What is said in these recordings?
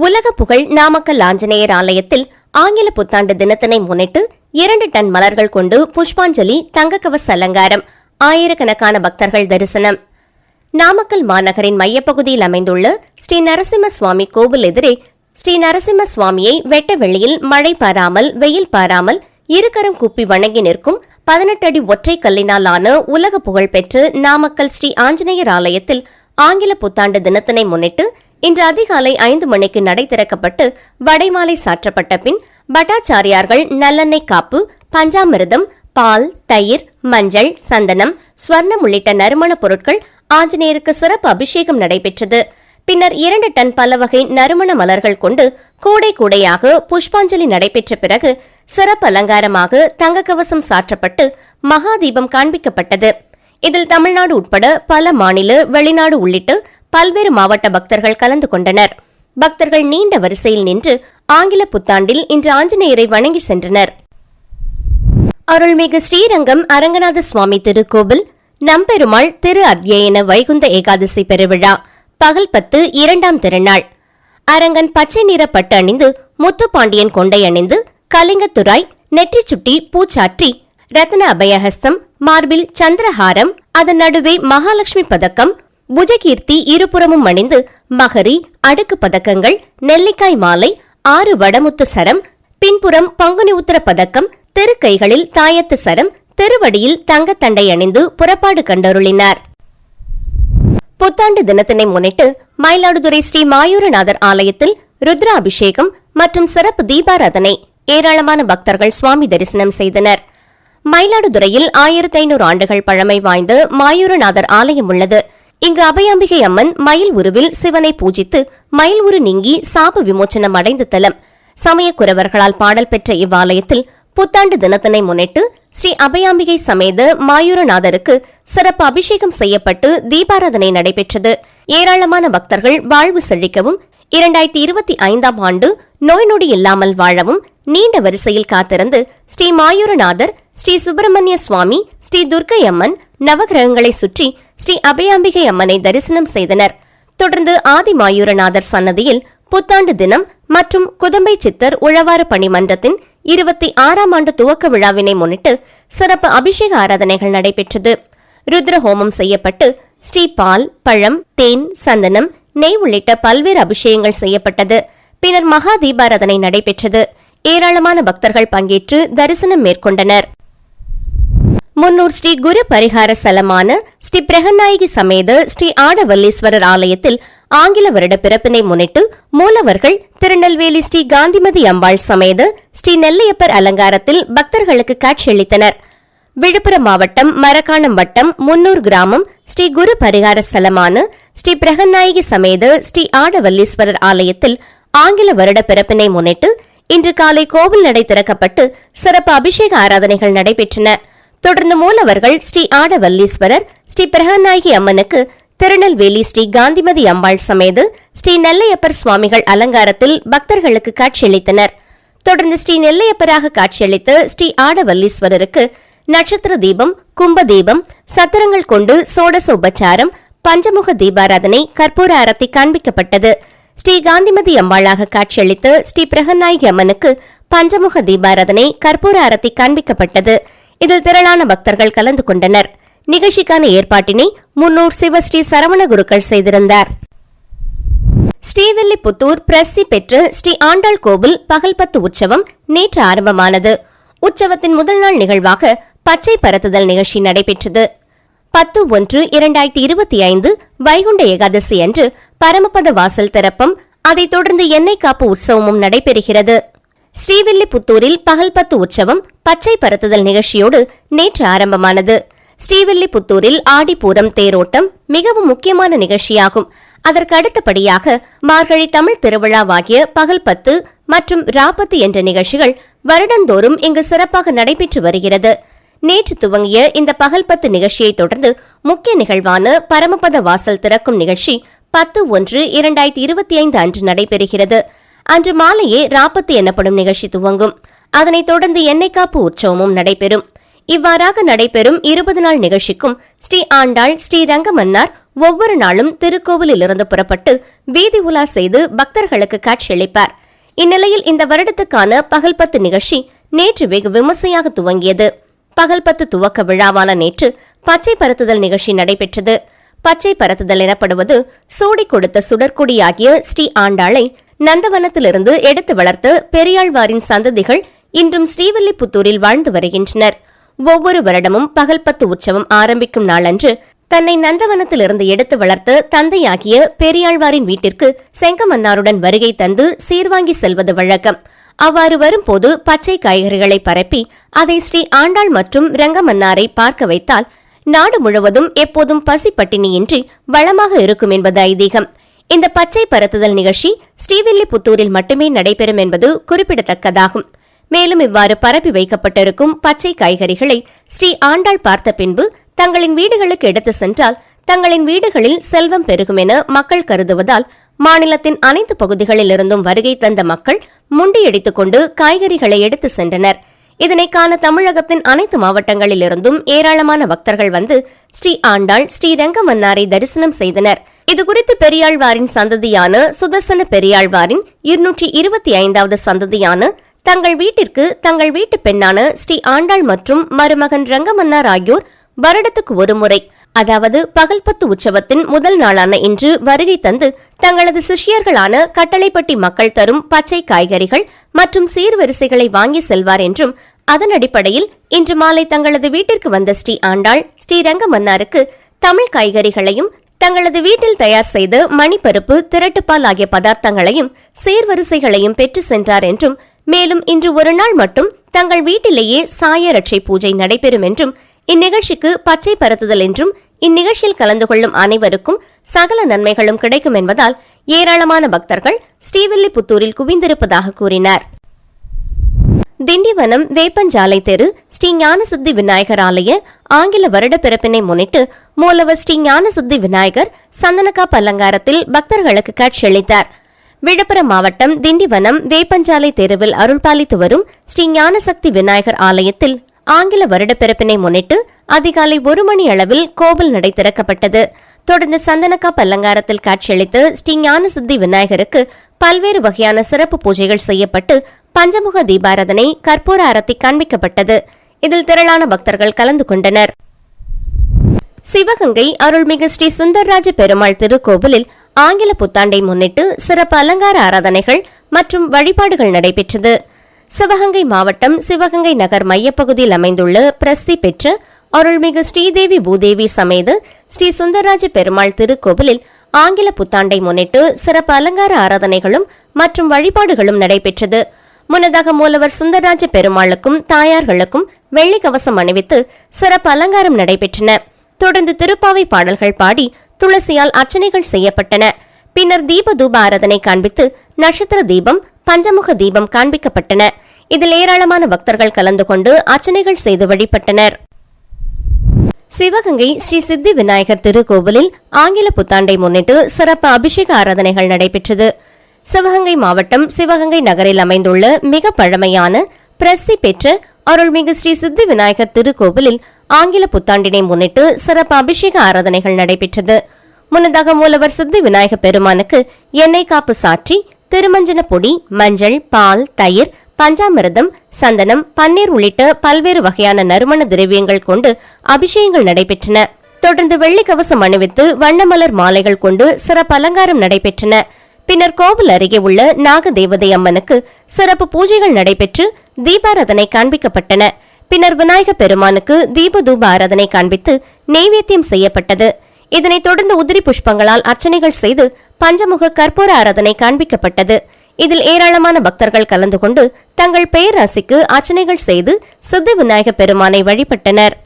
உலக புகழ் நாமக்கல் ஆஞ்சநேயர் ஆலயத்தில் ஆங்கில புத்தாண்டு தினத்தினை முன்னிட்டு இரண்டு டன் மலர்கள் கொண்டு புஷ்பாஞ்சலி தங்கக்கவச அலங்காரம் ஆயிரக்கணக்கான பக்தர்கள் தரிசனம். நாமக்கல் மாநகரின் மையப்பகுதியில் அமைந்துள்ள ஸ்ரீ நரசிம்ம சுவாமி கோவில் எதிரே ஸ்ரீ நரசிம்ம சுவாமியை வெட்ட வெளியில் மழை பாராமல் வெயில் பாராமல் இருகரம் குப்பி வணங்கி நிற்கும் பதினெட்டு அடி ஒற்றை கல்லினால் ஆன உலக புகழ்பெற்று நாமக்கல் ஸ்ரீ ஆஞ்சநேயர் ஆலயத்தில் ஆங்கில புத்தாண்டு தினத்தினை முன்னிட்டு இன்று அதிகாலை ஐந்து மணிக்கு நடை திறக்கப்பட்டு வடைமாலை சாற்றப்பட்ட பின் பட்டாச்சாரியார்கள் நல்லெண்ணெய் காப்பு பஞ்சாமிர்தம் பால் தயிர் மஞ்சள் சந்தனம் ஸ்வர்ணம் உள்ளிட்ட நறுமணப் பொருட்கள் ஆஞ்சநேயருக்கு சிறப்பு அபிஷேகம் நடைபெற்றது. பின்னர் இரண்டு டன் பல வகை நறுமண மலர்கள் கொண்டு கூடை கூடையாக புஷ்பாஞ்சலி நடைபெற்ற பிறகு சிறப்பு அலங்காரமாக தங்கக்கவசம் சாற்றப்பட்டு மகாதீபம் காண்பிக்கப்பட்டது. இதில் தமிழ்நாடு உட்பட பல மாநில வெளிநாடு உள்ளிட்டு பல்வேறு மாவட்ட பக்தர்கள் கலந்து கொண்டனர். பக்தர்கள் நீண்ட வரிசையில் நின்று ஆங்கில புத்தாண்டில் இன்று ஆஞ்சநேயரை வணங்கி சென்றனர். அருள்மிகு ஸ்ரீரங்கம் அரங்கநாத சுவாமி திருக்கோவில் நம்பெருமாள் திரு அத்தியன வைகுந்த ஏகாதசி பெருவிழா பகல் பத்து இரண்டாம் திருநாள். அரங்கன் பச்சை நிற பட்டு அணிந்து முத்துப்பாண்டியன் கொண்டை அணிந்து கலிங்கத்துராய் நெற்றி சுட்டி பூச்சாற்றி ரத்ன அபயஹஸ்தம் மார்பில் சந்திரஹாரம் அதன் நடுவே மகாலட்சுமி பதக்கம் புஜகீர்த்தி இருபுறமும் அணிந்து மகரி அடுக்கு பதக்கங்கள் நெல்லிக்காய் மாலை ஆறு வடமுத்து சரம் பின்புறம் பங்குனி உத்தர பதக்கம் திருக்கைகளில் தாயத்து சரம் திருவடியில் தங்கத்தண்டை அணிந்து புறப்பாடு கண்டருளினார். புத்தாண்டு தினத்தினை முன்னிட்டு மயிலாடுதுறை ஸ்ரீ மாயூரநாதர் ஆலயத்தில் ருத்ரா அபிஷேகம் மற்றும் சிறப்பு தீபாராதனை ஏராளமான பக்தர்கள் சுவாமி தரிசனம் செய்தனர். மயிலாடுதுறையில் ஆயிரத்தி ஐநூறு ஆண்டுகள் பழமை வாய்ந்த மாயூரநாதர் ஆலயம் உள்ளது. இங்கு அபயாம்பிகை அம்மன் மயில் உருவில் சிவனை பூஜித்து மயில் உரு நீங்கி சாப விமோச்சனம் அடைந்த தலம். சமயக்குறவர்களால் பாடல் பெற்ற இவ்வாலயத்தில் புத்தாண்டு தினத்தினை முன்னிட்டு ஸ்ரீ அபயாம்பிகை சமேத மாயூரநாதருக்கு சிறப்பு அபிஷேகம் செய்யப்பட்டு தீபாராதனை நடைபெற்றது. ஏராளமான பக்தர்கள் வாழ்வு செழிக்கவும் இரண்டாயிரத்தி இருபத்தி ஐந்தாம் ஆண்டு நோய் நொடி இல்லாமல் வாழவும் நீண்ட வரிசையில் காத்திருந்து ஸ்ரீ மாயூரநாதர் ஸ்ரீ சுப்பிரமணிய சுவாமி ஸ்ரீ துர்க்கை அம்மன் நவகிரகங்களை சுற்றி ஸ்ரீ அபயாம்பிகை அம்மனை தரிசனம் செய்தனர். தொடர்ந்து ஆதிமாயூரநாதர் சன்னதியில் புத்தாண்டு தினம் மற்றும் குதம்பை சித்தர் உழவாறு பணிமன்றத்தின் இருபத்தி ஆறாம் ஆண்டு துவக்க விழாவினை முன்னிட்டு சிறப்பு அபிஷேக ஆராதனைகள் நடைபெற்றது. ருத்ர ஹோமம் செய்யப்பட்டு ஸ்ரீ பால் பழம் தேன் சந்தனம் நெய் உள்ளிட்ட பல்வேறு அபிஷேகங்கள் செய்யப்பட்டது. பின்னர் மகா தீபாராதனை நடைபெற்றது. ஏராளமான பக்தர்கள் பங்கேற்று தரிசனம் மேற்கொண்டனர். முன்னூர் ஸ்ரீ குரு பரிகார ஸ்தலமான ஸ்ரீ பிரகநாயகி சமேத ஸ்ரீ ஆடவல்லீஸ்வரர் ஆலயத்தில் ஆங்கில வருட பிறப்பினை முன்னிட்டு மூலவர்கள் திருநெல்வேலி ஸ்ரீ காந்திமதி அம்பாள் சமேத ஸ்ரீ நெல்லையப்பர் அலங்காரத்தில் பக்தர்களுக்கு காட்சியளித்தனர். விழுப்புரம் மாவட்டம் மரக்காணம் வட்டம் முன்னூர் கிராமம் ஸ்ரீ குரு பரிகார ஸ்தலமான ஸ்ரீ பிரகநாயகி சமேத ஸ்ரீ ஆடவல்லீஸ்வரர் ஆலயத்தில் ஆங்கில வருட பிறப்பினை முன்னிட்டு இன்று காலை கோவில் நடை திறக்கப்பட்டு சிறப்பு அபிஷேக ஆராதனைகள் நடைபெற்றன. தொடர்ந்து மூலவர்கள் ஸ்ரீ ஆடவல்லீஸ்வரர் ஸ்ரீ பிரகநாயகி அம்மனுக்கு திருநெல்வேலி ஸ்ரீ காந்திமதி அம்பாள் சமேது ஸ்ரீ நெல்லையப்பர் சுவாமிகள் அலங்காரத்தில் பக்தர்களுக்கு காட்சியளித்தனர். தொடர்ந்து ஸ்ரீ நெல்லையப்பராக காட்சியளித்து ஸ்ரீ ஆடவல்லீஸ்வரருக்கு நட்சத்திர தீபம் கும்ப தீபம் சத்திரங்கள் கொண்டு சோடச உபச்சாரம் பஞ்சமுக தீபாராதனை கற்பூர அரத்தி காண்பிக்கப்பட்டது. ஸ்ரீ காந்திமதி அம்பாளாக காட்சியளித்து ஸ்ரீ பிரகநாயகி அம்மனுக்கு பஞ்சமுக தீபாராதனை கற்பூர அரத்தி காண்பிக்கப்பட்டது. இதில் திரளான பக்தர்கள் கலந்து கொண்டனர். நிகழ்ச்சிக்கான ஏற்பாட்டினை முன்னூர் சிவஸ்ரீ சரவண குருக்கள் செய்திருந்தார். ஸ்ரீவில்லிபுத்தூர் பிரசி பெற்று ஸ்ரீ ஆண்டாள் கோவில் பகல்பத்து உற்சவம் நேற்று ஆரம்பமானது. உற்சவத்தின் முதல் நாள் நிகழ்வாக பச்சை பரத்துதல் நிகழ்ச்சி நடைபெற்றது. பத்து ஒன்று இரண்டாயிரத்தி இருபத்தி ஐந்து வைகுண்ட ஏகாதசி அன்று பரமபத வாசல் திறப்பும் அதைத் தொடர்ந்து எண்ணெய் காப்பு உற்சவமும் நடைபெறுகிறது. ஸ்ரீவில்லிபுத்தூரில் பகல்பத்து உற்சவம் பச்சை பரத்துதல் நிகழ்ச்சியோடு நேற்று ஆரம்பமானது. ஸ்ரீவில்லிபுத்தூரில் ஆடிப்பூரம் தேரோட்டம் மிகவும் முக்கியமான நிகழ்ச்சியாகும். அதற்கு அடுத்தபடியாக மார்கழி தமிழ் திருவிழாவாகிய பகல் பத்து மற்றும் ராப்பத்து என்ற நிகழ்ச்சிகள் வருடந்தோறும் இங்கு சிறப்பாக நடைபெற்று வருகிறது. நேற்று துவங்கிய இந்த பகல் பத்து நிகழ்ச்சியை தொடர்ந்து முக்கிய நிகழ்வான பரமபத வாசல் திறக்கும் நிகழ்ச்சி பத்து ஒன்று இரண்டாயிரத்தி இருபத்தி ஐந்து அன்று நடைபெறுகிறது. அன்று மாலையே ராப்பத்து எனப்படும் நிகழ்ச்சி துவங்கும். அதனைத் தொடர்ந்து எண்ணெய் காப்பு உற்சவமும் நடைபெறும். இவ்வாறாக நடைபெறும் இருபது நாள் நிகழ்ச்சிக்கும் ஸ்ரீ ஆண்டாள் ஸ்ரீ ரங்கமன்னார் ஒவ்வொரு நாளும் திருக்கோவிலிலிருந்து புறப்பட்டு வீதி உலா செய்து பக்தர்களுக்கு காட்சியளிப்பார். இந்நிலையில் இந்த வருடத்துக்கான பகல் பத்து நிகழ்ச்சி நேற்று வெகு விமர்சையாக துவங்கியது. பகல் பத்து துவக்க விழாவான நேற்று பச்சை பரத்துதல் நிகழ்ச்சி நடைபெற்றது. பச்சை பரத்துதல் எனப்படுவது சூடி கொடுத்த சுடற்குடியாகிய ஸ்ரீ ஆண்டாளை நந்தவனத்திலிருந்து எடுத்து வளர்த்த பெரியாழ்வாரின் சந்ததிகள் இன்றும் ஸ்ரீவில்லிபுத்தூரில் வாழ்ந்து வருகின்றனர். ஒவ்வொரு வருடமும் பகல் பத்து உற்சவம் ஆரம்பிக்கும் நாளன்று தன்னை நந்தவனத்திலிருந்து எடுத்து வளர்த்த தந்தையாகிய பெரியாழ்வாரின் வீட்டிற்கு செங்கமன்னாருடன் வருகை தந்து சீர்வாங்கி செல்வது வழக்கம். அவ்வாறு வரும்போது பச்சை காய்கறிகளை பரப்பி அதை ஸ்ரீ ஆண்டாள் மற்றும் ரங்கமன்னாரை பார்க்க வைத்தால் நாடு முழுவதும் எப்போதும் பசி பட்டினியின்றி வளமாக இருக்கும் என்பது ஐதீகம். இந்த பச்சை பரத்துதல் நிகழ்ச்சி ஸ்ரீவில்லிபுத்தூரில் மட்டுமே நடைபெறும் என்பது குறிப்பிடத்தக்கதாகும். மேலும் இவ்வாறு பரப்பி வைக்கப்பட்டிருக்கும் பச்சை காய்கறிகளை ஸ்ரீ ஆண்டாள் பார்த்த பின்பு தங்களின் வீடுகளுக்கு எடுத்து சென்றால் தங்களின் வீடுகளில் செல்வம் பெருகும் என மக்கள் கருதுவதால் மாநிலத்தின் அனைத்து பகுதிகளிலிருந்தும் வருகை தந்த மக்கள் முண்டியடித்துக் கொண்டு காய்கறிகளை எடுத்து சென்றனர். இதனை காண தமிழகத்தின் அனைத்து மாவட்டங்களிலிருந்தும் ஏராளமான பக்தர்கள் வந்து ஸ்ரீ ஆண்டாள் ஸ்ரீரங்கமன்னாரை தரிசனம் செய்தனர். இதுகுறித்து பெரியாழ்வாரின் சந்ததியான சுதர்சன பெரியாழ்வாரின் இருநூற்றி இருபத்தி ஐந்தாவது சந்ததியான தங்கள் வீட்டிற்கு தங்கள் வீட்டு பெண்ணான ஸ்ரீ ஆண்டாள் மற்றும் மருமகன் ரங்கமன்னார் ஆகியோர் வருடத்துக்கு ஒருமுறை அதாவது பகல்பத்து உற்சவத்தின் முதல் நாளான இன்று வருகை தந்து தங்களது சிஷ்யர்களான கட்டளைப்பட்டி மக்கள் தரும் பச்சை காய்கறிகள் மற்றும் சீர்வரிசைகளை வாங்கி செல்வார் என்றும் அதன் அடிப்படையில் இன்று மாலை தங்களது வீட்டிற்கு வந்த ஸ்ரீ ஆண்டாள் ஸ்ரீரங்க மன்னாருக்கு தமிழ் காய்கறிகளையும் தங்களது வீட்டில் தயார் செய்த மணிப்பருப்பு திரட்டுப்பால் ஆகிய பதார்த்தங்களையும் சீர்வரிசைகளையும் பெற்று சென்றார் என்றும் மேலும் இன்று ஒரு நாள் மட்டும் தங்கள் வீட்டிலேயே சாய ரட்சை பூஜை நடைபெறும் என்றும் இந்நிகழ்ச்சிக்கு பச்சை பரத்துதல் என்றும் இந்நிகழ்ச்சியில் கலந்து கொள்ளும் அனைவருக்கும் சகல நன்மைகளும் கிடைக்கும் என்பதால் ஏராளமான பக்தர்கள் ஸ்ரீவில்லிபுத்தூரில் குவிந்திருப்பதாக கூறினார். திண்டிவனம் வேப்பஞ்சாலை தெரு ஸ்ரீ ஞானசித்தி விநாயகர் ஆலய ஆங்கில வருட பிறப்பினை முன்னிட்டு மூலவர் ஸ்ரீ ஞானசித்தி விநாயகர் சந்தனக்கா அலங்காரத்தில் பக்தர்களுக்கு காட்சியளித்தார். விழுப்புரம் மாவட்டம் திண்டிவனம் வேப்பஞ்சாலை தெருவில் அருள்பாலித்து வரும் ஸ்ரீ ஞானசக்தி விநாயகர் ஆலயத்தில் ஆங்கில வருட பிறப்பினை முன்னிட்டு அதிகாலை ஒரு மணி அளவில் கோவில் நடை திறக்கப்பட்டது. தொடர்ந்து சந்தனக்கா பல்லங்காரத்தில் காட்சியளித்து ஸ்ரீ ஞானசித்தி விநாயகருக்கு பல்வேறு வகையான சிறப்பு பூஜைகள் செய்யப்பட்டு பஞ்சமுக தீபாராதனை கற்பூர அறத்தி காண்பிக்கப்பட்டது இதில் திரளான பக்தர்கள் கலந்து கொண்டனர். சிவகங்கை அருள்மிகு ஸ்ரீ சுந்தர்ராஜ பெருமாள் திருக்கோவிலில் ஆங்கில புத்தாண்டை முன்னிட்டு சிறப்பு அலங்கார ஆராதனைகள் மற்றும் வழிபாடுகள் நடைபெற்றது. சிவகங்கை மாவட்டம் சிவகங்கை நகர் மையப்பகுதியில் அமைந்துள்ள பிரசித்தி பெற்ற அருள்மிகு ஸ்ரீதேவி பூதேவி சமேத ஸ்ரீ சுந்தரராஜ பெருமாள் திருக்கோவிலில் ஆங்கில புத்தாண்டை முன்னிட்டு சிறப்பு அலங்கார ஆராதனைகளும் மற்றும் வழிபாடுகளும் நடைபெற்றது. முன்னதாக மூலவர் சுந்தரராஜ பெருமாளுக்கும் தாயார்களுக்கும் வெள்ளி கவசம் அணிவித்து சிறப்பு அலங்காரம் நடைபெற்றன. தொடர்ந்து திருப்பாவை பாடல்கள் பாடி துளசியால் அர்ச்சனைகள் செய்யப்பட்டன. பின்னர் தீப தூப ஆராதனை காண்பித்து நட்சத்திர தீபம் பஞ்சமுக தீபம் காண்பிக்கப்பட்டன. இதில் ஏராளமான பக்தர்கள் கலந்து கொண்டு அர்ச்சனைகள் செய்து வழிபட்டனர். சிவகங்கை ஸ்ரீ சித்தி விநாயகர் திருக்கோவிலில் ஆங்கில புத்தாண்டை முன்னிட்டு சிறப்பு அபிஷேக ஆராதனைகள் நடைபெற்றது. சிவகங்கை மாவட்டம் சிவகங்கை நகரில் அமைந்துள்ள மிக பழமையான பிரசித்தி பெற்ற அருள்மிகு ஸ்ரீ சித்தி விநாயகர் திருக்கோவிலில் ஆங்கில புத்தாண்டினை முன்னிட்டு சிறப்பு அபிஷேக ஆராதனைகள் நடைபெற்றது. முன்னதாக மூலவர் சித்தி விநாயக பெருமானுக்கு எண்ணெய் காப்பு சாற்றி திருமஞ்சன பொடி மஞ்சள் பால் தயிர் பஞ்சாமிரதம் சந்தனம் பன்னீர் உள்ளிட்ட பல்வேறு வகையான நறுமண திரவியங்கள் கொண்டு அபிஷேகங்கள் நடைபெற்றன. தொடர்ந்து வெள்ளிக்கவசம் அணிவித்து வண்ணமலர் மாலைகள் கொண்டு சிறப்பு அலங்காரம் நடைபெற்றன. பின்னர் கோவில் அருகே உள்ள நாகதேவதை அம்மனுக்கு சிறப்பு பூஜைகள் நடைபெற்று தீபாராதனை காண்பிக்கப்பட்டன. பின்னர் விநாயக பெருமானுக்கு தீப தூப ஆராதனை காண்பித்து நெய்வேத்தியம் செய்யப்பட்டது. இதனைத் தொடர்ந்து உதிரி புஷ்பங்களால் அர்ச்சனைகள் செய்து பஞ்சமுக கற்பூர ஆராதனை காண்பிக்கப்பட்டது. இதில் ஏராளமான பக்தர்கள் கலந்து கொண்டு தங்கள் பேராசிக்கு அர்ச்சனைகள் செய்து சித்த விநாயக பெருமானை வழிபட்டனர்.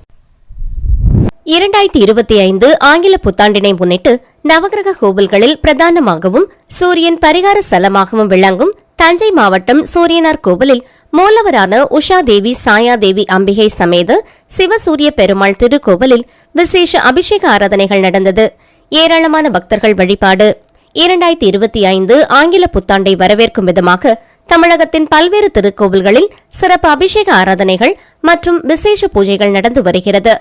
இரண்டாயிரத்தி இருபத்தி ஐந்து ஆங்கில புத்தாண்டினை முன்னிட்டு நவகிரக கோவில்களில் பிரதானமாகவும் சூரியன் பரிகார ஸ்தலமாகவும் விளங்கும் தஞ்சை மாவட்டம் சூரியனார் கோவிலில் மூலவரான உஷா தேவி சாயா தேவி அம்பிகை சமேத சிவசூரிய பெருமாள் திருக்கோவிலில் விசேஷ அபிஷேக ஆராதனைகள் நடந்தது. ஏராளமான பக்தர்கள் வழிபாடு. இரண்டாயிரத்தி இருபத்தி ஐந்து ஆங்கில புத்தாண்டை வரவேற்கும் விதமாக தமிழகத்தின் பல்வேறு திருக்கோவில்களில் சிறப்பு அபிஷேக ஆராதனைகள் மற்றும் விசேஷ பூஜைகள் நடந்து வருகிறது.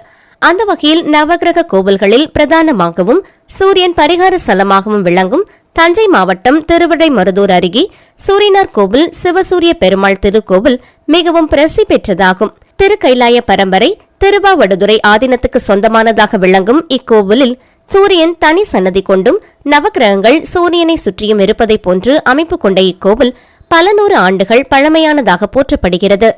அந்த வகையில் நவகிரக கோவில்களில் பிரதானமாகவும் சூரியன் பரிகார ஸ்தலமாகவும் விளங்கும் தஞ்சை மாவட்டம் திருவிடைமருதூர் அருகே சூரியனார் கோவில் சிவசூரிய பெருமாள் திருக்கோவில் மிகவும் பிரசி பெற்றதாகும். திருக்கைலாய பரம்பரை திருவாவடுதுறை ஆதீனத்துக்கு சொந்தமானதாக விளங்கும் இக்கோவிலில் சூரியன் தனி சன்னதி கொண்டும் நவக்கிரகங்கள் சூரியனை சுற்றியும் இருப்பதைப் போன்று அமைப்பு கொண்ட இக்கோவில் பல நூறு ஆண்டுகள் பழமையானதாக போற்றப்படுகிறது.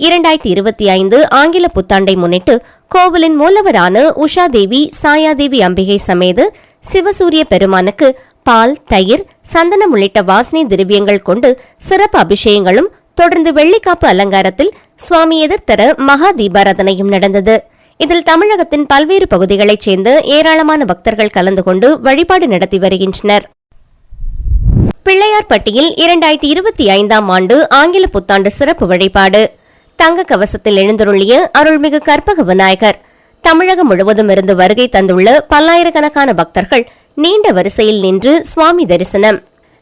இரண்டாயிரத்தி இருபத்தி ஐந்து ஆங்கில புத்தாண்டை முன்னிட்டு கோவிலின் மூலவரான உஷா தேவி சாயாதேவி அம்பிகை சமேது சிவசூரிய பெருமானுக்கு பால் தயிர் சந்தனம் உள்ளிட்ட வாசனை திரவியங்கள் கொண்டு சிறப்பு அபிஷேகங்களும் தொடர்ந்து வெள்ளிக்காப்பு அலங்காரத்தில் சுவாமி எதிர்த்தர மகா தீபாராதனையும் நடந்தது. இதில் தமிழகத்தின் பல்வேறு பகுதிகளைச் சேர்ந்த ஏராளமான பக்தர்கள் கலந்து கொண்டு வழிபாடு நடத்தி வருகின்றனர். பிள்ளையார்பட்டியில் இரண்டாயிரத்தி இருபத்தி ஐந்தாம் ஆண்டு ஆங்கில புத்தாண்டு சிறப்பு வழிபாடு. தங்க கவசத்தில் எழுந்தருளிய அருள்மிகு கற்பக விநாயகர் தமிழகம் முழுவதும் இருந்து வருகை தந்துள்ள பல்லாயிரக்கணக்கான பக்தர்கள் நீண்ட வரிசையில் நின்று சுவாமி தரிசனம்.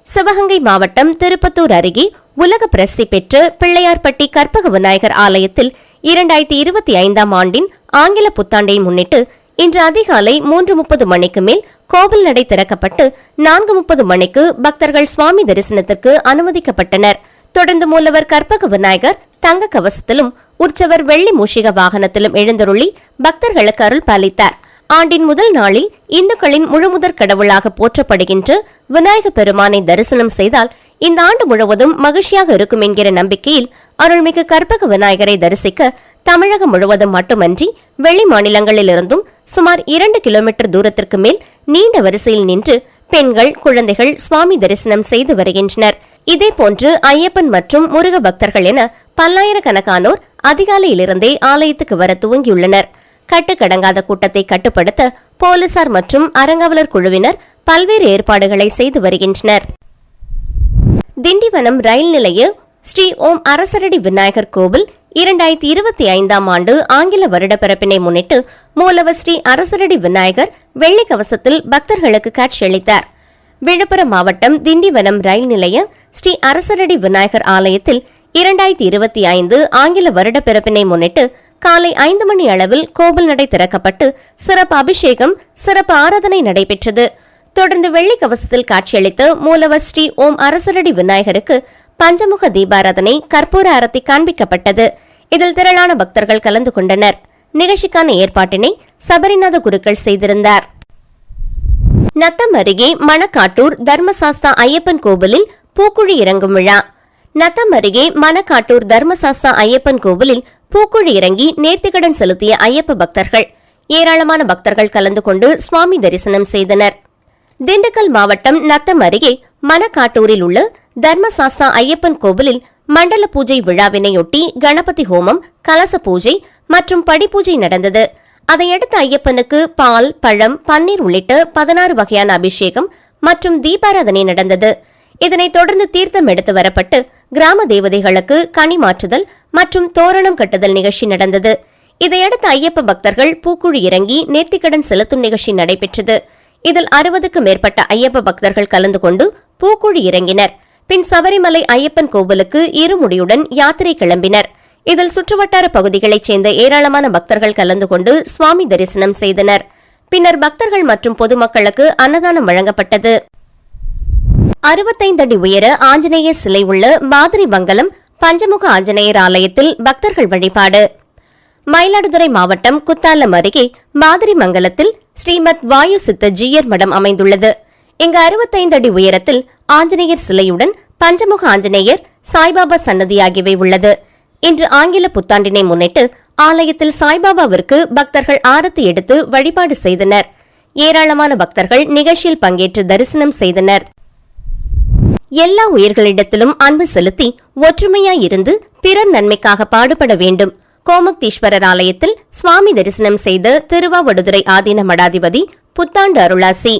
சிவகங்கை மாவட்டம் திருப்பத்தூர் அருகே உலக பிரசித்தி பெற்ற பிள்ளையார்பட்டி கற்பக விநாயகர் ஆலயத்தில் இரண்டாயிரத்தி இருபத்தி ஐந்தாம் ஆண்டின் ஆங்கில புத்தாண்டை முன்னிட்டு இன்று அதிகாலை மூன்று முப்பது மணிக்கு மேல் கோவில் நடை திறக்கப்பட்டு நான்கு முப்பது மணிக்கு பக்தர்கள் சுவாமி தரிசனத்திற்கு அனுமதிக்கப்பட்டனர். தொடர்ந்து மூலவர் கற்பக விநாயகர் தங்க கவசத்திலும் உற்சவர் வெள்ளி மூஷிக வாகனத்திலும் எழுந்தருளி பக்தர்களுக்கு அருள் பாலித்தார். ஆண்டின் முதல் நாளில் இந்துக்களின் முழுமுதற் கடவுளாக போற்றப்படுகின்ற விநாயக பெருமானை தரிசனம் செய்தால் இந்த ஆண்டு முழுவதும் மகிழ்ச்சியாக இருக்கும் என்கிற நம்பிக்கையில் அருள்மிகு கற்பக விநாயகரை தரிசிக்க தமிழகம் முழுவதும் மட்டுமன்றி வெளி மாநிலங்களிலிருந்தும் சுமார் இரண்டு கிலோமீட்டர் தூரத்திற்கு மேல் நீண்ட வரிசையில் நின்று பெண்கள் குழந்தைகள் சுவாமி தரிசனம் செய்து வருகின்றனர். இதேபோன்று ஐயப்பன் மற்றும் முருக பக்தர்கள் என பல்லாயிரக்கணக்கானோர் அதிகாலையிலிருந்தே ஆலயத்துக்கு வர துவங்கியுள்ளனர். கட்டுக்கடங்காத கூட்டத்தை கட்டுப்படுத்த போலீசார் மற்றும் அறங்காவலர் குழுவினர் பல்வேறு ஏற்பாடுகளை செய்து வருகின்றனர். திண்டிவனம் ரயில் நிலைய ஸ்ரீ ஓம் அரசரடி விநாயகர் கோவில் இரண்டாயிரத்தி இருபத்தி ஐந்தாம் ஆண்டு ஆங்கில வருட பிறப்பினை முன்னிட்டு மூலவர் ஸ்ரீ அரசரடி விநாயகர் வெள்ளி கவசத்தில் பக்தர்களுக்கு காட்சியளித்தார். விழுப்புரம் மாவட்டம் திண்டிவனம் ரயில் நிலைய ஸ்ரீ அரசரடி விநாயகர் ஆலயத்தில் இரண்டாயிரத்தி இருபத்தி ஐந்து ஆங்கில வருட பிறப்பினை முன்னிட்டு காலை ஐந்து மணி அளவில் கோவில் நடை திறக்கப்பட்டு சிறப்பு அபிஷேகம் சிறப்பு ஆராதனை நடைபெற்றது. தொடர்ந்து வெள்ளி கவசத்தில் காட்சியளித்த மூலவர் ஸ்ரீ ஓம் அரசரடி விநாயகருக்கு பஞ்சமுக தீபாராதனை கற்பூர அரத்தி காண்பிக்கப்பட்டது. இதில் திரளான பக்தர்கள் கலந்து கொண்டனர். நிகழ்ச்சிக்கான ஏற்பாட்டினை சபரிநாத குருக்கள் செய்திருந்தார். நத்தம் அருகே மணக்காட்டூர் தர்மசாஸ்தா ஐயப்பன் கோவிலில் பூக்குழி இறங்கும் விழா. நத்தம் அருகே மணக்காட்டூர் தர்மசாஸ்தா ஐயப்பன் கோவிலில் பூக்குழி இறங்கி நேர்த்திக்கடன் செலுத்திய ஐயப்ப பக்தர்கள். ஏராளமான பக்தர்கள் கலந்து கொண்டு சுவாமி தரிசனம் செய்தனர். திண்டுக்கல் மாவட்டம் நத்தம் அருகே மணக்காட்டூரில் உள்ள தர்மசாஸ்தா ஐயப்பன் கோவிலில் மண்டல பூஜை விழாவினையொட்டி கணபதி ஹோமம் கலச பூஜை மற்றும் படிப்பூஜை நடந்தது. அதையடுத்து ஐயப்பனுக்கு பால் பழம் பன்னீர் உள்ளிட்ட பதினாறு வகையான அபிஷேகம் மற்றும் தீபாராதனை நடந்தது. இதனைத் தொடர்ந்து தீர்த்தம் எடுத்து வரப்பட்டு கிராம தேவதைகளுக்கு கனி மாற்றுதல் மற்றும் தோரணம் கட்டுதல் நிகழ்ச்சி நடந்தது. இதையடுத்து ஐயப்ப பக்தர்கள் பூக்குழி இறங்கி நேர்த்திக்கடன் செலுத்தும் நிகழ்ச்சி நடைபெற்றது. இதில் அறுபதுக்கும் மேற்பட்ட ஐயப்ப பக்தர்கள் கலந்து கொண்டு பூக்குழி இறங்கினர். பின் சபரிமலை ஐயப்பன் கோவிலுக்கு இருமுடியுடன் யாத்திரை கிளம்பினர். இதில் சுற்றுவட்டார பகுதிகளைச் சேர்ந்த ஏராளமான பக்தர்கள் கலந்து கொண்டு சுவாமி தரிசனம் செய்தனர். பின்னர் பக்தர்கள் மற்றும் பொதுமக்களுக்கு அன்னதானம் வழங்கப்பட்டது. அறுபத்தைந்து அடி உயர ஆஞ்சநேயர் சிலை உள்ள மாதிரி மங்கலம் பஞ்சமுக ஆஞ்சநேயர் ஆலயத்தில் பக்தர்கள் வழிபாடு. மயிலாடுதுறை மாவட்டம் குத்தாலம் அருகே மாதிரி மங்கலத்தில் ஸ்ரீமத் வாயு சித்த ஜீயர் மடம் அமைந்துள்ளது. இங்கு அறுபத்தைந்து அடி உயரத்தில் ஆஞ்சநேயர் சிலையுடன் பஞ்சமுக ஆஞ்சநேயர் சாய்பாபா சன்னதி ஆகியவை உள்ளது. இன்று ஆங்கில புத்தாண்டினை முன்னிட்டு ஆலயத்தில் சாய்பாபாவிற்கு பக்தர்கள் ஆரத்தி எடுத்து வழிபாடு செய்தனர். ஏராளமான பக்தர்கள் நிகழ்ச்சியில் பங்கேற்று தரிசனம் செய்தனர். எல்லா உயிர்களிடத்திலும் அன்பு செலுத்தி ஒற்றுமையாய் இருந்து பிறர் நன்மைக்காக பாடுபட வேண்டும். கோமுக்தீஸ்வரர் ஆலயத்தில் சுவாமி தரிசனம் செய்த திருவாவடுதுறை ஆதீன மடாதிபதி புத்தாண்டு அருளாசி.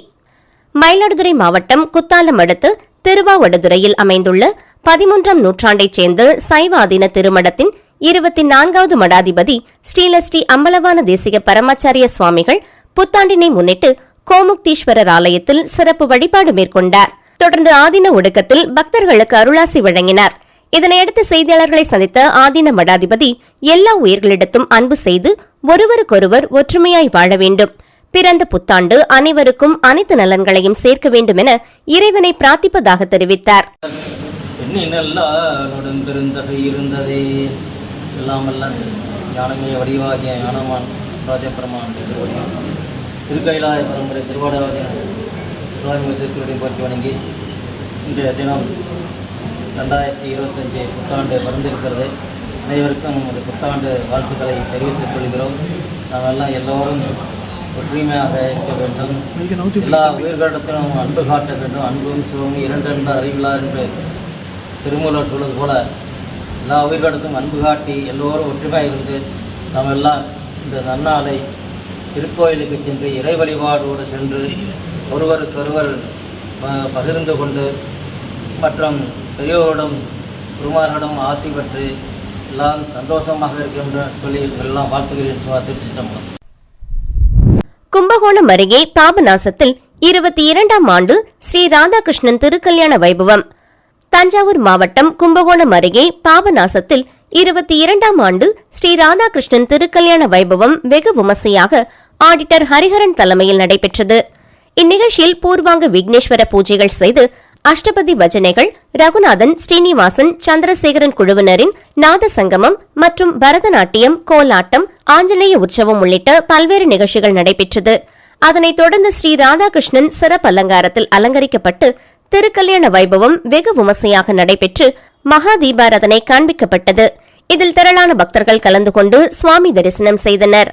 மயிலாடுதுறை மாவட்டம் குத்தாலம் அடுத்து திருவாவடுதுறையில் அமைந்துள்ள பதிமூன்றாம் நூற்றாண்டைச் சேர்ந்த சைவாதீன திருமடத்தின் இருபத்தி நான்காவது மடாதிபதி ஸ்ரீலஸ்ரீ அம்பலவான தேசிக பரமாச்சாரிய சுவாமிகள் புத்தாண்டினை முன்னிட்டு கோமுக்தீஸ்வரர் ஆலயத்தில் சிறப்பு வழிபாடு மேற்கொண்டார். தொடர்ந்து ஆதீன ஒடுக்கத்தில் பக்தர்களுக்கு அருளாசி வழங்கினார். இதனையடுத்து செய்தியாளர்களை சந்தித்த ஆதீன மடாதிபதி எல்லா உயிர்களிடத்தும் அன்பு செய்து ஒருவருக்கொருவர் ஒற்றுமையாய் வாழ வேண்டும். பிறந்த புத்தாண்டு அனைவருக்கும் அனைத்து நலன்களையும் சேர்க்க வேண்டும் என இறைவனை பிரார்த்திப்பதாக தெரிவித்தார். இருந்ததே. எல்லாம் ஞானமே வடிவாகிய ஞானமான் திருக்கைலாய பரம்பரை திருவாடாவதிய சுவாமி திருவடியை போற்றி வணங்கி இன்றைய தினம் ரெண்டாயிரத்தி இருபத்தஞ்சி புத்தாண்டு பிறந்திருக்கிறது. அனைவருக்கும் நமது புத்தாண்டு வாழ்த்துக்களை தெரிவித்துக் கொள்கிறோம். நாமெல்லாம் எல்லோரும் ஒற்றுமையாக இருக்க வேண்டும். எல்லா உயிர்களிடத்திலும் அன்பு காட்ட வேண்டும். அன்பும் சிவமும் இரண்டென்று அறிவிலார் என்று திருமூலர் சொல்வது போல எல்லா உயிர்களிடத்தும் அன்பு காட்டி எல்லோரும் ஒற்றுமையாக இருந்து நாம் எல்லாம் இந்த நன்னாளை திருக்கோயிலுக்கு சென்று இறை வழிபாடோடு சென்று ஒருவருக்கொருவர் பகிர்ந்து கொண்டு மற்றும் பெரியோரிடம் குருமார்களிடம் ஆசி பெற்று எல்லாம் சந்தோஷமாக இருக்கின்ற சொல்லி எல்லாம் வாழ்த்துகிறேன். சுவா திருச்சிட்டம்பலம் கும்பகோணம் அருகே பாபநாசத்தில் இருபத்தி இரண்டாம் ஆண்டு ஸ்ரீ ராதாகிருஷ்ணன் திருக்கல்யாண வைபவம். தஞ்சாவூர் மாவட்டம் கும்பகோணம் அருகே பாபநாசத்தில் இருபத்தி இரண்டாம் ஆண்டு ஸ்ரீ ராதாகிருஷ்ணன் திருக்கல்யாண வைபவம் வெகு விமர்சையாக ஆடிட்டர் ஹரிஹரன் தலைமையில் நடைபெற்றது. இந்நிகழ்ச்சியில் பூர்வாங்க விக்னேஸ்வர பூஜைகள் செய்து அஷ்டபதி பஜனைகள் ரகுநாதன் ஸ்ரீனிவாசன் சந்திரசேகரன் குழுவினரின் நாத சங்கமம் மற்றும் பரதநாட்டியம் கோலாட்டம் ஆஞ்சநேய உற்சவம் உள்ளிட்ட பல்வேறு நிகழ்ச்சிகள் நடைபெற்றது. அதனைத் தொடர்ந்து ஸ்ரீ ராதாகிருஷ்ணன் சிறப்பு அலங்காரத்தில் அலங்கரிக்கப்பட்டு திருக்கல்யாண வைபவம் வெகு விமர்சையாக நடைபெற்று மகா தீபாரதனை காண்பிக்கப்பட்டது. இதில் திரளான பக்தர்கள் கலந்து கொண்டு சுவாமி தரிசனம் செய்தனர்.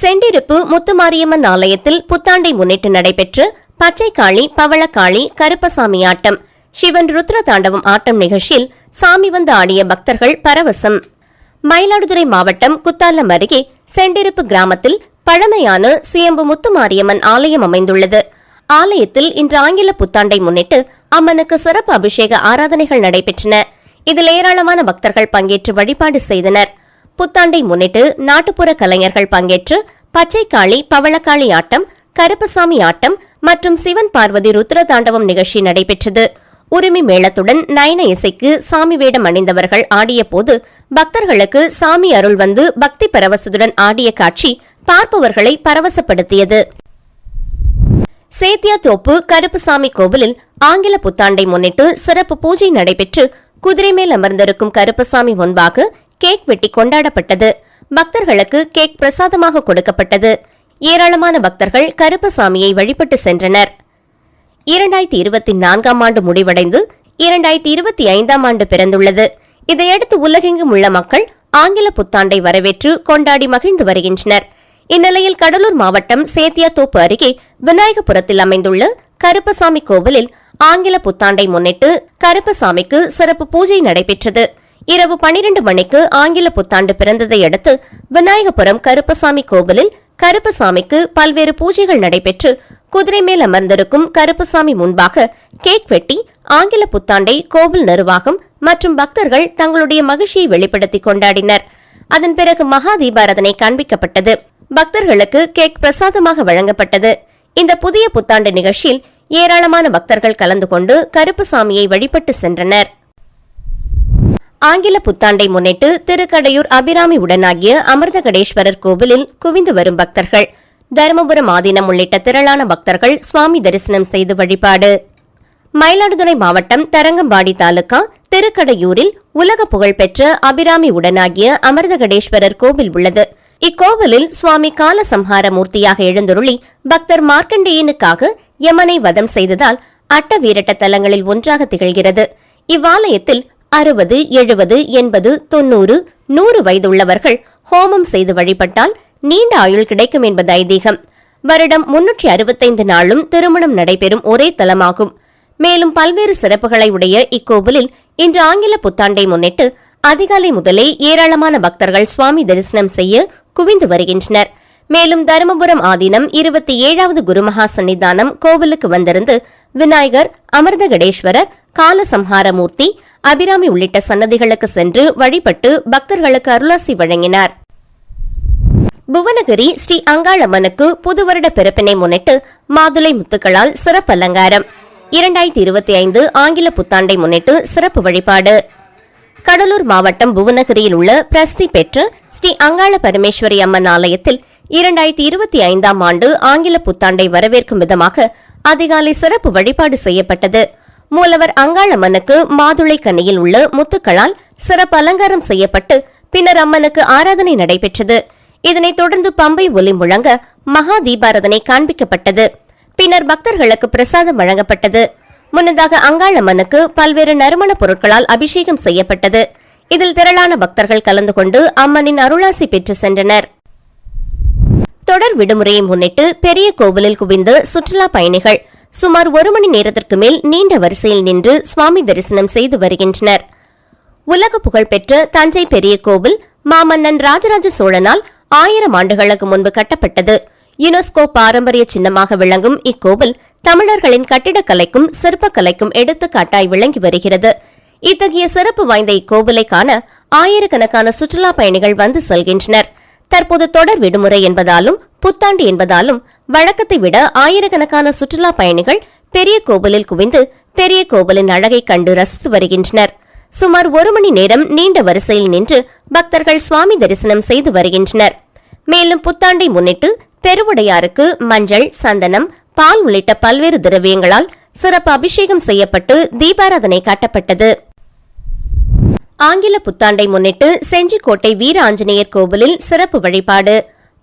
செண்டிருப்பு முத்துமாரியம்மன் ஆலயத்தில் புத்தாண்டை முன்னிட்டு நடைபெற்ற பச்சைக்காளி பவளக்காளி கருப்பசாமி ஆட்டம். சிவன் ருத்ர தாண்டவம் ஆட்டம் நிகழ்ச்சியில் சாமி வந்து ஆடிய பக்தர்கள் பரவசம். மயிலாடுதுறை மாவட்டம் குத்தாலம் அருகே செண்டிருப்பு கிராமத்தில் பழமையான சுயம்பு முத்துமாரியம்மன் ஆலயம் அமைந்துள்ளது. ஆலயத்தில் இன்று ஆங்கில புத்தாண்டை முன்னிட்டு அம்மனுக்கு சிறப்பு அபிஷேக ஆராதனைகள் நடைபெற்றன. இதில் ஏராளமான பக்தர்கள் பங்கேற்று வழிபாடு செய்தனர். புத்தாண்டை முன்னிட்டு நாட்டுப்புற கலைஞர்கள் பங்கேற்று பச்சைக்காளி பவளக்காளி ஆட்டம் கருப்பசாமி ஆட்டம் மற்றும் சிவன் பார்வதி ருத்ர தாண்டவம் நிகழ்ச்சி நடைபெற்றது. உரிமை மேளத்துடன் நயன இசைக்கு சாமி வேடம் அணிந்தவர்கள் ஆடிய போது பக்தர்களுக்கு சாமி அருள் வந்து பக்தி பரவசத்துடன் ஆடிய காட்சி பார்ப்பவர்களை பரவசப்படுத்தியது. சேத்தியாத்தோப்பு கருப்புசாமி கோவிலில் ஆங்கில புத்தாண்டை முன்னிட்டு சிறப்பு பூஜை நடைபெற்று குதிரை மேல் அமர்ந்திருக்கும் கருப்பசாமி முன்பாக கேக் வெட்டி கொண்டாடப்பட்டது. பக்தர்களுக்கு கேக் பிரசாதமாக கொடுக்கப்பட்டது. ஏராளமான பக்தர்கள் கருப்பசாமியை வழிபட்டு சென்றனர். இரண்டாயிரத்தி இருபத்தி நான்காம் ஆண்டு முடிவடைந்து இரண்டாயிரத்தி இருபத்தி ஐந்தாம் ஆண்டு பிறந்துள்ளது. இதையடுத்து உலகெங்கும் உள்ள மக்கள் ஆங்கில புத்தாண்டை வரவேற்று கொண்டாடி மகிழ்ந்து வருகின்றனர். இந்நிலையில் கடலூர் மாவட்டம் சேத்தியாத்தோப்பு அருகே விநாயகபுரத்தில் அமைந்துள்ள கருப்பசாமி கோவிலில் ஆங்கில புத்தாண்டை முன்னிட்டு கருப்பசாமிக்கு சிறப்பு பூஜை நடைபெற்றது. இரவு பனிரெண்டு மணிக்கு ஆங்கில புத்தாண்டு பிறந்ததை அடுத்து விநாயகபுரம் கருப்பசாமி கோவிலில் கருப்பசாமிக்கு பல்வேறு பூஜைகள் நடைபெற்று குதிரை மேல் அமர்ந்திருக்கும் கருப்பசாமி முன்பாக கேக் வெட்டி ஆங்கில புத்தாண்டை கோவில் நிர்வாகம் மற்றும் பக்தர்கள் தங்களுடைய மகிழ்ச்சியை வெளிப்படுத்தி கொண்டாடினர். அதன் பிறகு மகா தீபாரதனை காண்பிக்கப்பட்டது. பக்தர்களுக்கு கேக் பிரசாதமாக வழங்கப்பட்டது. இந்த புதிய புத்தாண்டு நிகழ்ச்சியில் ஏராளமான பக்தர்கள் கலந்து கொண்டு கருப்பசாமியை வழிபட்டு சென்றனர். ஆங்கில புத்தாண்டை முன்னிட்டு திருக்கடையூர் அபிராமி உடனாகிய அமிர்தகடேஸ்வரர் கோவிலில் குவிந்து வரும் பக்தர்கள். தருமபுரம் ஆதீனம் உள்ளிட்ட திரளான பக்தர்கள் சுவாமி தரிசனம் செய்து வழிபாடு. மயிலாடுதுறை மாவட்டம் தரங்கம்பாடி தாலுகா திருக்கடையூரில் உலக புகழ்பெற்ற அபிராமி உடனாகிய அமிர்தகடேஸ்வரர் கோவில் உள்ளது. இக்கோவிலில் சுவாமி காலசம்ஹார மூர்த்தியாக எழுந்தருளி பக்தர் மார்க்கண்டேயனுக்காக யமனை வதம் செய்ததால் அட்ட வீரட்ட தலங்களில் ஒன்றாக திகழ்கிறது. இவ்வாலயத்தில் அறுபது எழுபது எண்பது தொன்னூறு நூறு வயதுள்ளவர்கள் ஹோமம் செய்து வழிபட்டால் நீண்ட ஆயுள் கிடைக்கும் என்பது ஐதீகம். வருடம் முன்னூற்றி அறுபத்தைந்து நாளும் திருமணம் நடைபெறும் ஒரே தலமாகும். மேலும் பல்வேறு சிறப்புகளை உடைய இக்கோவிலில் இன்று ஆங்கில புத்தாண்டை முன்னிட்டு அதிகாலை முதலே ஏராளமான பக்தர்கள் சுவாமி தரிசனம் செய்ய குவிந்து வருகின்றனர். மேலும் தருமபுரம் ஆதீனம் இருபத்தி ஏழாவது குருமகா சன்னிதானம் கோவிலுக்கு வந்திருந்து விநாயகர் அமிர்தகடேஸ்வரர் காலசம்ஹாரமூர்த்தி அபிராமி உள்ளிட்ட சன்னதிகளுக்கு சென்று வழிபட்டு பக்தர்களுக்கு அருளாசி வழங்கினார். புவனகிரி ஸ்ரீ அங்காளம்மனுக்கு புது வருட பிறப்பினை முன்னிட்டு மாதுளை முத்துக்களால் சிறப்பு அலங்காரம். இரண்டாயிரத்தி இருபத்தி ஐந்து ஆங்கில புத்தாண்டை முன்னிட்டு சிறப்பு வழிபாடு. கடலூர் மாவட்டம் புவனகிரியில் உள்ள பிரசித்தி பெற்ற ஸ்ரீ அங்காள பரமேஸ்வரி அம்மன் ஆலயத்தில் இரண்டாயிரத்தி இருபத்தி ஐந்தாம் ஆண்டு ஆங்கில புத்தாண்டை வரவேற்கும் விதமாக அதிகாலை சிறப்பு வழிபாடு செய்யப்பட்டது. மூலவர் அங்காளம்மனுக்கு மாதுளை கன்னியில் உள்ள முத்துக்களால் சிறப்பு அலங்காரம் செய்யப்பட்டு பின்னர் அம்மனுக்கு ஆராதனை நடைபெற்றது. இதனைத் தொடர்ந்து பம்பை ஒலி முழங்க மகா தீபாரதனை காண்பிக்கப்பட்டது. பின்னர் பக்தர்களுக்கு பிரசாதம் வழங்கப்பட்டது. முன்னதாக அங்காளம்மனுக்கு பல்வேறு நறுமணப் பொருட்களால் அபிஷேகம் செய்யப்பட்டது. இதில் திரளான பக்தர்கள் கலந்து கொண்டு அம்மனின் அருளாசி பெற்று சென்றனர். தொடர் விடுமுறையை முன்னிட்டு பெரிய கோவிலில் குவிந்து சுற்றுலா பயணிகள் சுமார் ஒரு மணி நேரத்திற்கு மேல் நீண்ட வரிசையில் நின்று சுவாமி தரிசனம் செய்து வருகின்றனர். உலக புகழ்பெற்ற தஞ்சை பெரிய கோவில் மாமன்னன் ராஜராஜ சோழனால் ஆயிரம் ஆண்டுகளுக்கு முன்பு கட்டப்பட்டது. யுனெஸ்கோ பாரம்பரிய சின்னமாக விளங்கும் இக்கோவில் தமிழர்களின் கட்டிடக்கலைக்கும் சிற்பக்கலைக்கும் எடுத்துக்காட்டாய் விளங்கி வருகிறது. இத்தகைய சிறப்பு வாய்ந்த இக்கோவிலை காண ஆயிரக்கணக்கான சுற்றுலா பயணிகள் வந்து செல்கின்றனர். தற்போது தொடர் விடுமுறை என்பதாலும் புத்தாண்டு என்பதாலும் வழக்கத்தை விட ஆயிரக்கணக்கான சுற்றுலா பயணிகள் பெரிய கோவிலில் குவிந்து பெரிய கோவிலின் அழகை கண்டு ரசித்து வருகின்றனர். சுமார் ஒரு மணி நேரம் நீண்ட வரிசையில் நின்று பக்தர்கள் சுவாமி தரிசனம் செய்து வருகின்றனர். மேலும் புத்தாண்டை முன்னிட்டு பெருவுடையாருக்கு மஞ்சள் சந்தனம் பால் உள்ளிட்ட பல்வேறு திரவியங்களால் சிறப்பு அபிஷேகம் செய்யப்பட்டு தீபாராதனை காட்டப்பட்டது. ஆங்கில புத்தாண்டை முன்னிட்டு செஞ்சிக்கோட்டை வீர ஆஞ்சநேயர் கோவிலில் சிறப்பு வழிபாடு.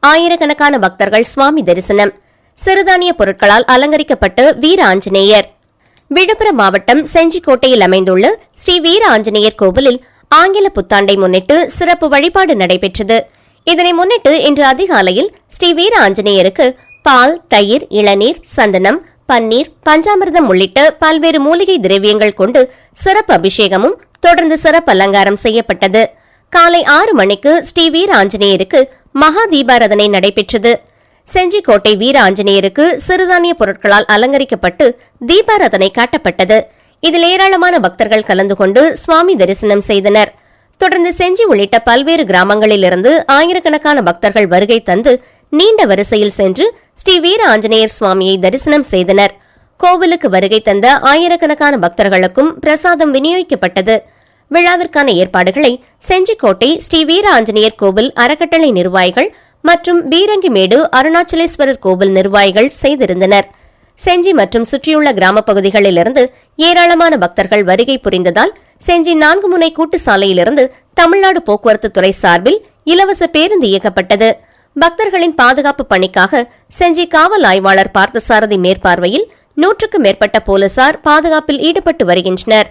ஆயிரக்கணக்கான பக்தர்கள் சுவாமி தரிசனம். சிறுதானிய பொருட்களால் அலங்கரிக்கப்பட்டு வீர ஆஞ்சநேயர் விழுப்புரம் மாவட்டம் செஞ்சிக்கோட்டையில் அமைந்துள்ள ஸ்ரீ வீர ஆஞ்சநேயர் கோவிலில் ஆங்கில புத்தாண்டை முன்னிட்டு சிறப்பு வழிபாடு நடைபெற்றது. இதனை முன்னிட்டு இன்று அதிகாலையில் ஸ்ரீ வீர ஆஞ்சநேயருக்கு பால் தயிர் இளநீர் சந்தனம் பன்னீர் பஞ்சாமிர்தம் உள்ளிட்ட பல்வேறு மூலிகை திரவியங்கள் கொண்டு சிறப்பு அபிஷேகமும் தொடர்ந்து சிறப்பு அலங்காரம் செய்யப்பட்டது. காலை ஆறு மணிக்கு ஸ்ரீ வீர ஆஞ்சநேயருக்கு மகா தீபாரதனை நடைபெற்றது. செஞ்சிக்கோட்டை வீர ஆஞ்சநேயருக்கு சிறுதானிய பொருட்களால் அலங்கரிக்கப்பட்டு தீபாராதனை காட்டப்பட்டது. இதில் ஏராளமான பக்தர்கள் கலந்து கொண்டு சுவாமி தரிசனம் செய்தனர். தொடர்ந்து செஞ்சி உள்ளிட்ட பல்வேறு கிராமங்களிலிருந்து ஆயிரக்கணக்கான பக்தர்கள் வருகை தந்து நீண்ட வரிசையில் சென்று ஸ்ரீ வீர ஆஞ்சநேயர் சுவாமியை தரிசனம் செய்தனர். கோவிலுக்கு வருகை தந்த ஆயிரக்கணக்கான பக்தர்களுக்கும் பிரசாதம் விநியோகிக்கப்பட்டது. விழாவிற்கான ஏற்பாடுகளை செஞ்சிக்கோட்டை ஸ்ரீ வீர ஆஞ்சநேயர் கோவில் அறக்கட்டளை நிர்வாகிகள் மற்றும் பீரங்கிமேடு அருணாச்சலேஸ்வரர் கோவில் நிர்வாகிகள் செய்திருந்தனர். செஞ்சி மற்றும் சுற்றியுள்ள கிராமப் பகுதிகளிலிருந்து ஏராளமான பக்தர்கள் வருகை புரிந்ததால் செஞ்சி நான்கு முனை கூட்டு சாலையிலிருந்து தமிழ்நாடு போக்குவரத்து துறை சார்பில் இலவச பேருந்து இயக்கப்பட்டது. பக்தர்களின் பாதுகாப்பு பணிக்காக செஞ்சி காவல் ஆய்வாளர் பார்த்தசாரதி மேற்பார்வையில் நூற்றுக்கும் மேற்பட்ட போலீசார் பாதுகாப்பில் ஈடுபட்டு வருகின்றனர்.